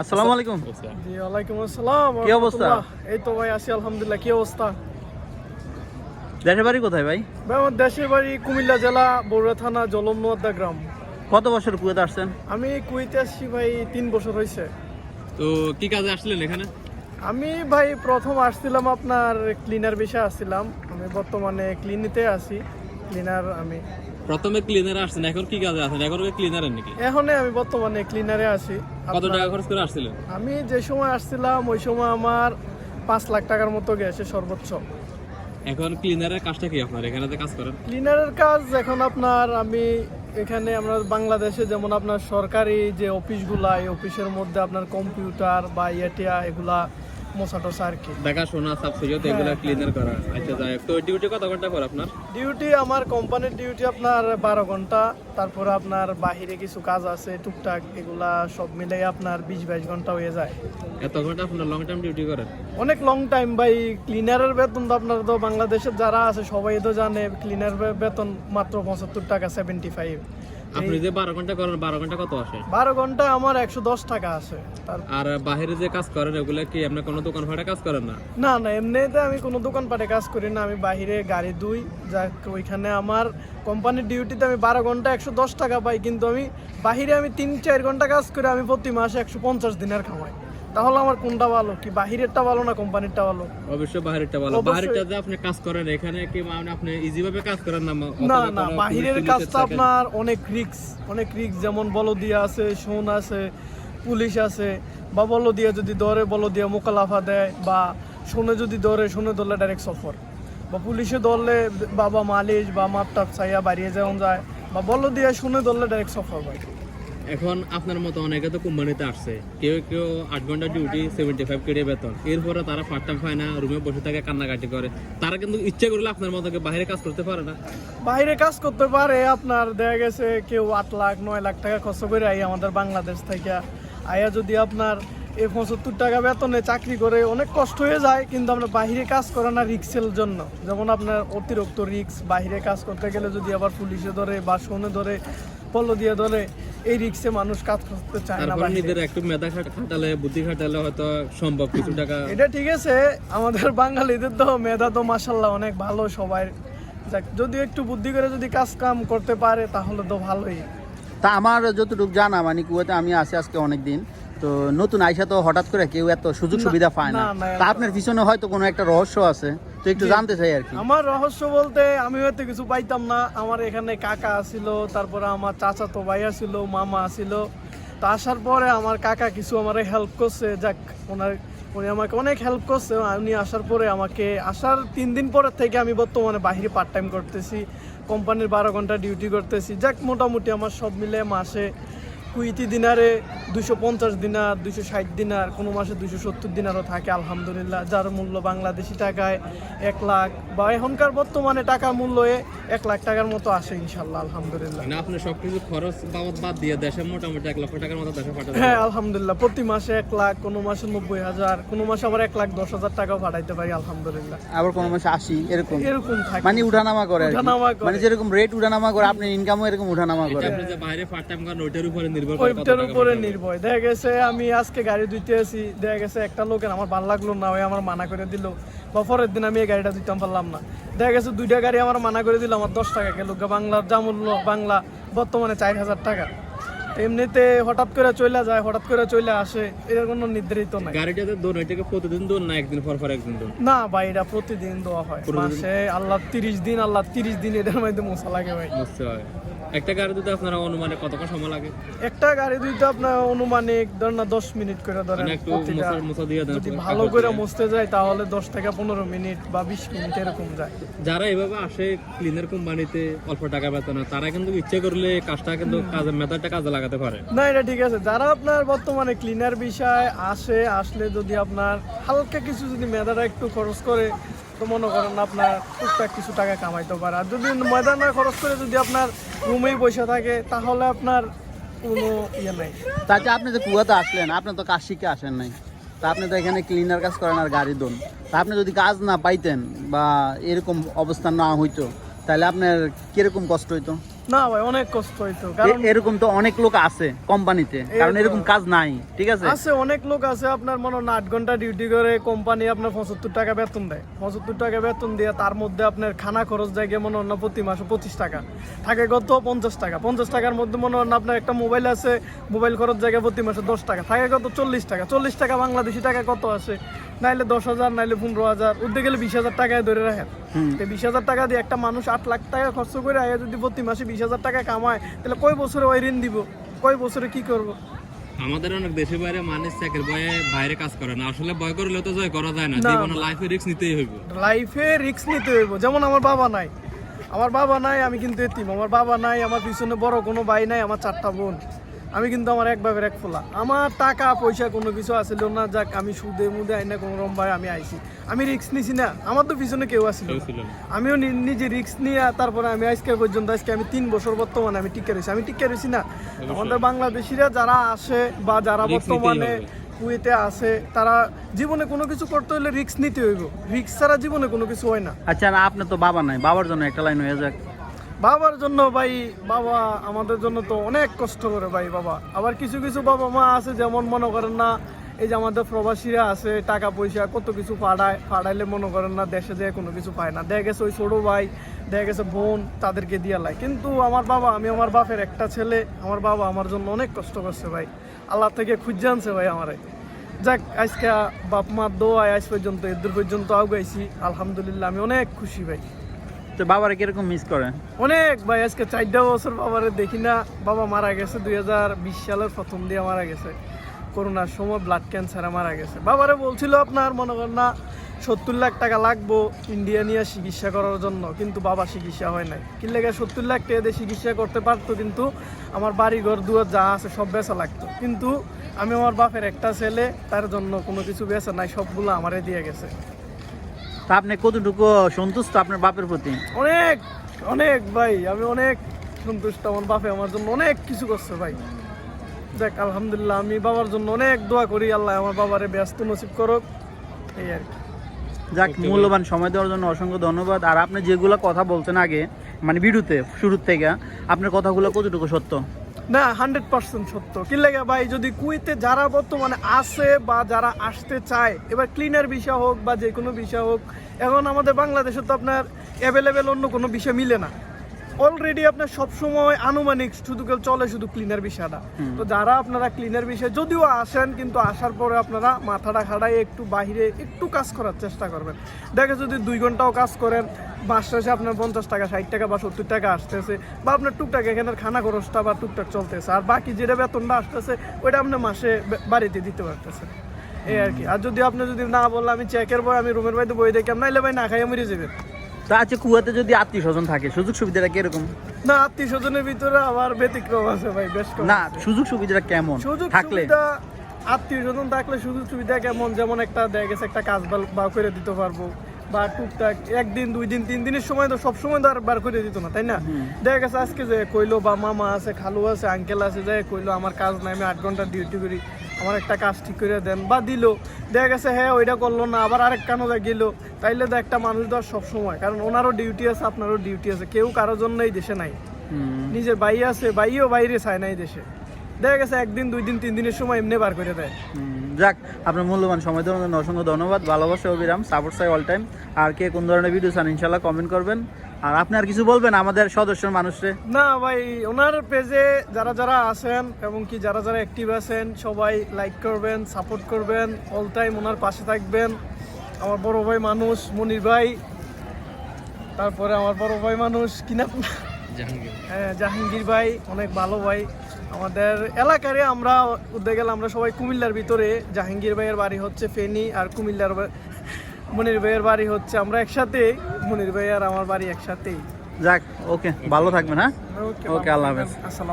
আসসালামু আলাইকুম। জি ওয়ালাইকুম আসসালাম কি অবস্থা? এই তো ভাই আছি আলহামদুলিল্লাহ কি অবস্থা? দেশের বাড়ি কোথায় ভাই? ভাই আমার দেশের বাড়ি কুমিল্লা জেলা বড়ুয়া থানা জলমনোয়াদ্দা গ্রাম। কত বছর কুয়েতে আসছেন? আমি কুইতে আসছি ভাই তিন বছর হয়েছে তো কি কাজে আসলেন এখানে? আমি ভাই প্রথম আসছিলাম আপনার ক্লিনার বিষয়ে আসছিলাম। আমি বর্তমানে ক্লিনিতে আছি। ক্লিনার আমি। প্রথমে ক্লিনারে আসছেন এখন কি কাজে আছেন? এখন ক্লিনারে নাকি? এখন আমি বর্তমানে ক্লিনারে আছি। কত টাকা খরচ করে আসছিলেন? আমি যে সময় আসছিলাম ওই সময় আমার পাঁচ লাখ টাকার মতো গেছে সর্বোচ্চ। এখন ক্লিনারের কাজটা কি আপনার? এখানে কাজ করেন? ক্লিনারের কাজ এখন আপনার আমি এখানে আমরা বাংলাদেশে যেমন আপনার সরকারি যে অফিসগুলা এই অফিসের মধ্যে আপনার কম্পিউটার বা ইয়েটিয়া এগুলা মশা টসা আর কি দেখাশোনা সাবসিডিও এগুলো ক্লিনার করা। আচ্ছা যাই তো ডিউটি কত ঘণ্টা পর আপনার? ডিউটি আমার কোম্পানির ডিউটি আপনার বারো ঘণ্টা। তারপরে আপনার বাহিরে কিছু কাজ আছে টুকটাক এগুলা সব মিলে আপনার বিশ বাইশ ঘণ্টা হয়ে যায়। এত ঘণ্টা আপনার লং টাইম ডিউটি করেন? অনেক লং টাইম ভাই। ক্লিনারের বেতন তো আপনার তো বাংলাদেশের যারা আছে সবাই তো জানে ক্লিনার বেতন মাত্র পঁচাত্তর টাকা সেভেন্টি ফাইভ আপনি যে বারো ঘণ্টা করেন বারো ঘণ্টা কত আসে? বারো ঘণ্টা আমার একশো দশ টাকা আছে আর বাইরে যে কাজ করেন ওগুলা কি আপনি কোনো দোকান ফাটে কাজ করেন না? না না এমনিতে আমি কোনো দোকানপাটে কাজ করি না। আমি বাইরে গাড়ি দুই যাক ওইখানে আমার কোম্পানির ডিউটিতে আমি বারো ঘণ্টা একশো দশ টাকা পাই কিন্তু আমি বাহিরে আমি তিন চার ঘণ্টা কাজ করে আমি প্রতি মাসে একশো পঞ্চাশ দিনের কামাই। তাহলে আমার কোনটা ভালো? কি বাহিরেরটা ভালো না কোম্পানিরটা ভালো? অবশ্যই বাইরেটা ভালো। আপনি কাজ করেন এখানে কি মানে আপনি ইজি ভাবে কাজ করেন না না না বাহিরের পুলিশ কাজটা আপনার অনেক রিক্স অনেক রিক্স যেমন বলদিয়া আছে সোন আছে পুলিশ আছে বা বলদিয়া যদি ধরে বলদিয়া মোকালাফা দেয় বা সোনে যদি ধরে সোনে ধরলে ডাইরেক্ট সফর। বা পুলিশে ধরলে বাবা মালিশ বা মাপটাপ চাইয়া বাড়িয়ে যেমন যায় বা বলদিয়া শুনে ধরলে ডাইরেক্ট সফর ভাই এখন আপনার মতো অনেকে তো কোম্পানিতে আসছে। কেউ কেউ আট ঘণ্টা ডিউটি সেভেন্টি ফাইভ কেটে বেতন। এরপরে তারা পার্ট টাইম পায় না রুমে বসে থাকে, কান্নাকাটি করে। তারা কিন্তু ইচ্ছে করলে আপনার মতো বাইরে কাজ করতে পারে না। বাইরে কাজ করতে পারে, আপনার দেখা গেছে কেউ আট লাখ, নয় লাখ টাকা খরচ করে আই আমাদের বাংলাদেশ থেকে আয়া যদি আপনার এই পঁচাত্তর টাকা বেতনে চাকরি করে, অনেক কষ্ট হয়ে যায়, কিন্তু আমরা বাইরে কাজ করে না রিক্সের জন্য। যেমন আপনার অতিরিক্ত রিক্স বাইরে কাজ করতে গেলে যদি আবার পুলিশে ধরে বা শোনে ধরে পল্ল দিয়ে ধরে এই রিক্সে মানুষ কাজ করতে চায় না তারপর নিজের একটু মেধা খাট- খাটালে বুদ্ধি খাটালে হয়তো সম্ভব কিছু টাকা। এটা ঠিক আছে আমাদের বাঙালিদের তো মেধা তো মাসাল্লাহ অনেক ভালো সবাই। যাক, যদি একটু বুদ্ধি করে যদি কাজ কাম করতে পারে তাহলে তো ভালোই। তা আমার যতটুকু জানা মানে কুয়েতে আমি আসি আজকে অনেক দিন তো নতুন আইসা তো হঠাৎ করে কেউ এত সুযোগ সুবিধা পায় না। তা আপনার পিছনে হয়তো কোনো একটা রহস্য আছে। তো একটু জানতে চাই আর কি। আমার রহস্য বলতে আমি হয়তো কিছু পাইতাম না। আমার এখানে কাকা আসিল তারপরে আমার চাচা তো ভাই আসিল মামা আসিল তো আসার পরে আমার কাকা কিছু আমার হেল্প করছে। যাক ওনার উনি আমাকে অনেক হেল্প করছে। উনি আসার পরে আমাকে আসার তিন দিন পরের থেকে আমি বর্তমানে বাইরে পার্ট টাইম করতেছি। কোম্পানির বারো ঘণ্টা ডিউটি করতেছি। যাক মোটামুটি আমার সব মিলে মাসে কুইতি দিনারে দুশো পঞ্চাশ দিনার দুশো ষাট দিনার কোনো মাসে দুশো সত্তর দিনারও থাকে আলহামদুলিল্লাহ। যার মূল্য বাংলাদেশি টাকায় এক লাখ বা এখনকার বর্তমানে টাকার মূল্য এক লাখ টাকার মতো আসে ইনশাল্লাহ আলহামদুলিল্লাহ। মানে আপনি সবকিছু খরচ বাবদ বাদ দিয়ে দেশে মোটামুটি এক লক্ষ টাকার মতো দেশে পাঠাতে হ্যাঁ আলহামদুলিল্লাহ প্রতি মাসে এক লাখ কোনো মাসে নব্বই হাজার কোনো মাসে আবার এক লাখ দশ হাজার টাকাও পাঠাইতে পারি আলহামদুলিল্লাহ। আবার কোনো মাসে আসি এরকম? এরকম থাকে। মানে উঠানামা করে উঠানামা করে। মানে যেরকম রেট উঠানামা করে আপনি ইনকামও এরকম উঠানামা করে। আপনি যে বাইরে পার্ট টাইম করেন ওইটার উপরে ওইটার উপরে। নির্ভয় দেখা গেছে আমি আজকে গাড়ি ধুইতে আছি দেখা গেছে একটা লোকের আমার ভালো লাগল না ওই আমার মানা করে দিল। বা পরের দিন আমি এই গাড়িটা ধুইতাম পারলাম না। দেখা গেছে দুইটা গাড়ি আমার মানা করে দিল আমার দশ টাকা গেল। বাংলার যা মূল্য বাংলা বর্তমানে চার হাজার টাকা। এমনিতে হঠাৎ করে চলে যায় হঠাৎ করে চলে আসে এটার কোনো নির্ধারিত নাই। গাড়িটাতে দোন এটাকে প্রতিদিন দোন না একদিন পর পর একদিন দোন? না ভাই এটা প্রতিদিন দেওয়া হয়। মাসে আল্লাহ তিরিশ দিন আল্লাহ তিরিশ দিন এটার মধ্যে মশা লাগে ভাই। বুঝতে হয়। একটা গাড়ি দিতে আপনারা অনুমানে কতক্ষণ সময় লাগে? একটা গাড়ি আপনার অনুমানিক ধর না দশ মিনিট করে ধরেন মানে একটু মোছা দিয়ে দেন যদি ভালো করে মুছতে যায় তাহলে দশ থেকে পনেরো মিনিট বা বিশ মিনিট এরকম যায়। যারা এভাবে আসে ক্লিনার কোম্পানিতে অল্প টাকা বেতন তারা কিন্তু ইচ্ছে করলে কাজটা কিন্তু কাজে কাজে লাগাতে পারে। না এটা ঠিক আছে। যারা আপনার বর্তমানে ক্লিনার বিষয় আসে আসলে যদি আপনার হালকা কিছু যদি মেধাটা একটু খরচ করে তো মনে করেন আপনার টুকটাক কিছু টাকা কামাইতে পারে। আর যদি ময়দানে খরচ করে যদি আপনার রুমেই বসে থাকে, তাহলে আপনার কোনো ইয়ে নাই। তাতে আপনি তো কুয়াতে আসলেন, আপনি তো কাজ শিখে আসেন নাই। তা আপনি তো এখানে ক্লিনার কাজ করেন আর গাড়ি দোন। তা আপনি যদি কাজ না পাইতেন বা এরকম অবস্থা না হইতো, তাহলে আপনার কীরকম কষ্ট হইতো? না ভাই অনেক কষ্ট হইতো কারণ এরকম তো অনেক লোক আছে কোম্পানিতে কারণ এরকম কাজ নাই ঠিক আছে? আছে অনেক লোক আছে আপনার মনে আট ঘণ্টা ডিউটি করে কোম্পানি আপনার পঁচাত্তর টাকা বেতন দেয়। পঁচাত্তর টাকা বেতন দিয়ে তার মধ্যে আপনার খানা খরচ যায় গিয়ে মনে না প্রতি মাসে পঁচিশ টাকা। থাকে কত পঞ্চাশ টাকা। পঞ্চাশ টাকার মধ্যে মনে হয় আপনার একটা মোবাইল আছে মোবাইল খরচ জায়গায় প্রতি মাসে দশ টাকা। থাকে কত চল্লিশ টাকা। চল্লিশ টাকা বাংলাদেশি টাকা কত আছে? নাইলে দশ হাজার নাইলে পনেরো হাজার উঠতে গেলে বিশ হাজার টাকায় ধরে রাখেন। তো বিশ হাজার টাকা দিয়ে একটা মানুষ আট লাখ টাকা খরচ করে আগে যদি প্রতি মাসে বিশ হাজার টাকা কামায় তাহলে কয় বছরে ওই ঋণ দিব? কয় বছরে কি করব? আমাদের অনেক দেশের বাইরে মানুষ চাকরির বয়ে বাইরে কাজ করে না। আসলে ভয় করলে তো জয় করা যায় না। না, জীবনে লাইফে রিস্ক নিতেই হইব। লাইফে রিস্ক নিতে হইব। যেমন আমার বাবা নাই। আমার বাবা নাই আমি কিন্তু এতিম। আমার বাবা নাই আমার পিছনে বড় কোনো ভাই নাই আমার চারটা বোন। আমি কিন্তু আমার এক ভাবের এক ফোলা। আমার টাকা পয়সা কোনো কিছু আসছিল না যাক আমি সুদে মুদে আইনা কোনো রকম ভাই আমি আইছি। আমি রিক্স নিছি না আমার তো পিছনে কেউ না। আমিও নিজে রিক্স নিয়ে তারপরে আমি আজকে পর্যন্ত আজকে আমি তিন বছর বর্তমানে আমি টিকে রয়েছি। আমি টিকা রয়েছি না। আমাদের বাংলাদেশিরা যারা আসে বা যারা বর্তমানে কুয়েতে আছে তারা জীবনে কোনো কিছু করতে হলে রিক্স নিতে হইব। রিক্স ছাড়া জীবনে কোনো কিছু হয় না। আচ্ছা না আপনার তো বাবা নাই বাবার জন্য একটা লাইন হয়ে যাক। বাবার জন্য ভাই, বাবা আমাদের জন্য তো অনেক কষ্ট করে ভাই বাবা। আবার কিছু কিছু বাবা মা আছে যেমন মনে করেন না, এই যে আমাদের প্রবাসীরা আছে, টাকা পয়সা কত কিছু ফাড়ায় ফাড়াইলে মনে করেন না দেশে যেয়ে কোনো কিছু পায় না। দেখা গেছে ওই ছোটো ভাই দেখা গেছে বোন, তাদেরকে দিয়া লাই। কিন্তু আমার বাবা, আমি আমার বাপের একটা ছেলে, আমার বাবা আমার জন্য অনেক কষ্ট করছে ভাই। আল্লাহ থেকে খুঁজে আনছে ভাই আমারে। যাক, আজকে বাপ মার দোয়ায় আজ পর্যন্ত এদূর পর্যন্ত আগাইছি আলহামদুলিল্লাহ, আমি অনেক খুশি ভাই। তো বাবারা কীরকম মিস করে? অনেক ভাই, আজকে চারটা বছর বাবারে দেখি না। বাবা মারা গেছে দুই সালের প্রথম দিয়ে মারা গেছে। করোনার সময় ব্লাড ক্যান্সারে মারা গেছে। বাবারে বলছিল আপনার মনে করেন না, সত্তর লাখ টাকা লাগবো ইন্ডিয়া নিয়ে চিকিৎসা করার জন্য, কিন্তু বাবা চিকিৎসা হয় নাই। কি লেগে সত্তর লাখ টাকা দিয়ে চিকিৎসা করতে পারতো কিন্তু আমার বাড়ি ঘর দুয়ার যা আছে সব বেচা লাগতো। কিন্তু আমি আমার বাপের একটা ছেলে, তার জন্য কোনো কিছু বেচা নাই, সবগুলো আমারে দিয়ে গেছে। তা আপনি কতটুকু সন্তুষ্ট আপনার বাপের প্রতি? অনেক অনেক ভাই আমি অনেক সন্তুষ্ট আমার বাপে আমার জন্য অনেক কিছু করছে ভাই। দেখ আলহামদুলিল্লাহ আমি বাবার জন্য অনেক দোয়া করি আল্লাহ আমার বাবারে ব্যস্ত নসিব করুক এই আর কি। যাক মূল্যবান সময় দেওয়ার জন্য অসংখ্য ধন্যবাদ। আর আপনি যেগুলো কথা বলছেন আগে মানে ভিডিওতে শুরুর থেকে আপনার কথাগুলো কতটুকু সত্য? না হান্ড্রেড পার্সেন্ট সত্য। কি লাগে ভাই, যদি কুইতে যারা বর্তমানে আসে বা যারা আসতে চায়, এবার ক্লিনার বিষয় হোক বা যে কোনো বিষয় হোক, এখন আমাদের বাংলাদেশে তো আপনার অ্যাভেলেবেল অন্য কোনো বিষয় মিলে না। অলরেডি আপনার সবসময় আনুমানিক শুধু কেউ চলে শুধু ক্লিনার বিষয়টা তো যারা আপনারা ক্লিনার বিষয় যদিও আসেন কিন্তু আসার পরে আপনারা মাথাটা খাড়াই একটু বাহিরে একটু কাজ করার চেষ্টা করবেন। দেখে যদি দুই ঘন্টাও কাজ করেন মাস শেষে আপনার পঞ্চাশ টাকা ষাট টাকা বা সত্তর টাকা আসতেছে বা আপনার টুকটাক এখানের খানা খরচটা বা টুকটাক চলতেছে আর বাকি যেটা বেতনটা আসতেছে ওইটা আপনি মাসে বাড়িতে দিতে পারতেছেন। এই আর কি। আর যদি আপনি যদি না বললে আমি চেকের বই আমি রুমের বাড়িতে বই দেখলাম নাইলে ভাই না খাইয়া মরে যাবেন। তা আচ্ছা কুয়াতে যদি আত্মীয় স্বজন থাকে সুযোগ সুবিধাটা কীরকম? না আত্মীয় স্বজনের ভিতরে আবার ব্যতিক্রম আছে ভাই বেশ না সুযোগ সুবিধাটা কেমন? সুযোগ থাকলে? আত্মীয় স্বজন থাকলে সুযোগ সুবিধা কেমন? যেমন একটা দেখা গেছে একটা কাজ বার করে দিতে পারব বা টুকটাক একদিন দুই দিন তিন দিনের সময় তো সব সময় তো আর বার করে দিত না তাই না? দেখা গেছে আজকে যে কইলো বা মামা আছে খালু আছে আঙ্কেল আছে যে কইলো আমার কাজ নাই আমি আট ঘণ্টা ডিউটি করি। আমার একটা কাজ ঠিক করে দেন বা দিল। দেখা গেছে হ্যাঁ ওইটা করল না আবার আরেক কানো গেল। তাইলে তো একটা মানুষ তো সব সময় কারণ ওনারও ডিউটি আছে আপনারও ডিউটি আছে। কেউ কারোর জন্য এই দেশে নাই। নিজের ভাই আছে ভাইও বাইরে চায় নাই দেশে। দেখা গেছে একদিন দুই দিন তিন দিনের সময় এমনি বার করে দেয়। যাক আপনার মূল্যবান সময় দেওয়ার জন্য অসংখ্য ধন্যবাদ। ভালোবাসা অবিরাম সাপোর্ট চাই অল টাইম আর কে কোন ধরনের ভিডিও চান ইনশাল্লাহ কমেন্ট করবেন। আর আপনি আর কিছু বলবেন আমাদের সদস্য মানুষরে? না ভাই ওনার পেজে যারা যারা আছেন এবং কি যারা যারা অ্যাক্টিভ আছেন সবাই লাইক করবেন সাপোর্ট করবেন অল টাইম ওনার পাশে থাকবেন। আমার বড় ভাই মানুষ মনির ভাই। তারপরে আমার বড় ভাই মানুষ কিনা জাহাঙ্গীর। হ্যাঁ, জাহাঙ্গীর ভাই অনেক ভালো ভাই। আমাদের এলাকারে আমরা উদ্যোগ গেলে আমরা সবাই কুমিল্লার ভিতরে। জাহাঙ্গীর ভাইয়ের বাড়ি হচ্ছে ফেনী আর কুমিল্লার মনির ভাইয়ের বাড়ি হচ্ছে আমরা একসাথে। মনির ভাই আর আমার বাড়ি একসাথেই। যাক ওকে ভালো থাকবেন হ্যাঁ? ওকে আল্লাহ হাফেজ। আসসালাম